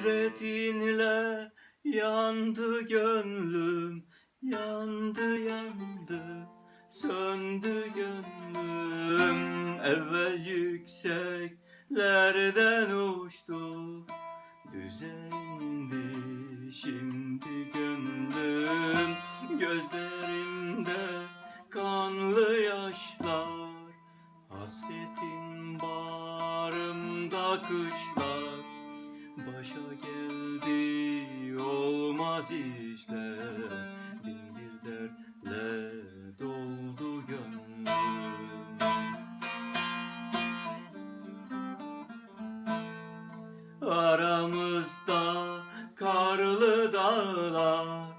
Hasretinle yandı gönlüm, yandı yandı, söndü gönlüm. Evvel yükseklerden uçtu, düze indi şimdi gönlüm. Gözlerimde kanlı yaşlar, hasretin bağrımda kışlar. Başa geldi olmaz işler Bin bir dertle doldu gönlüm. Aramızda karlı dağlar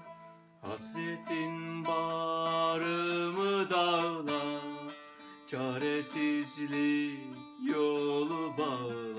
Hasretin bağrımı dağlar? Çaresizlik yolu bağlar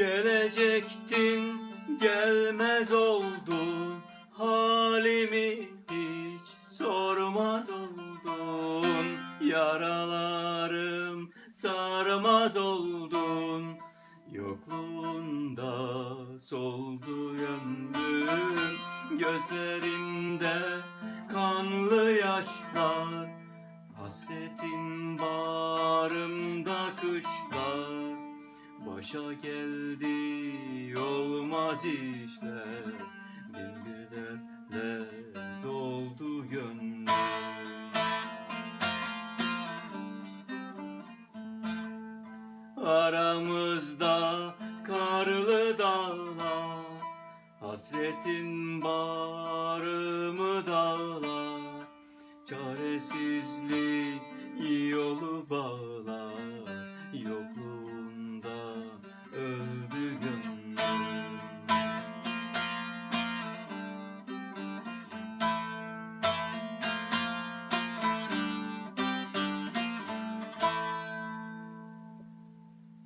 Gelecektin gelmez oldun Halimi hiç sormaz oldun. Yaralarım sarmaz oldun. Yokluğunda soldu gönlüm Gözlerimde kanlı yaşlar. Hasretin bağrımda kışlar Başa geldi olmaz işler. Bin doldu gönlüm. Aramızda karlı dağlar Hasretin bağrımı dağlar? Çaresizlik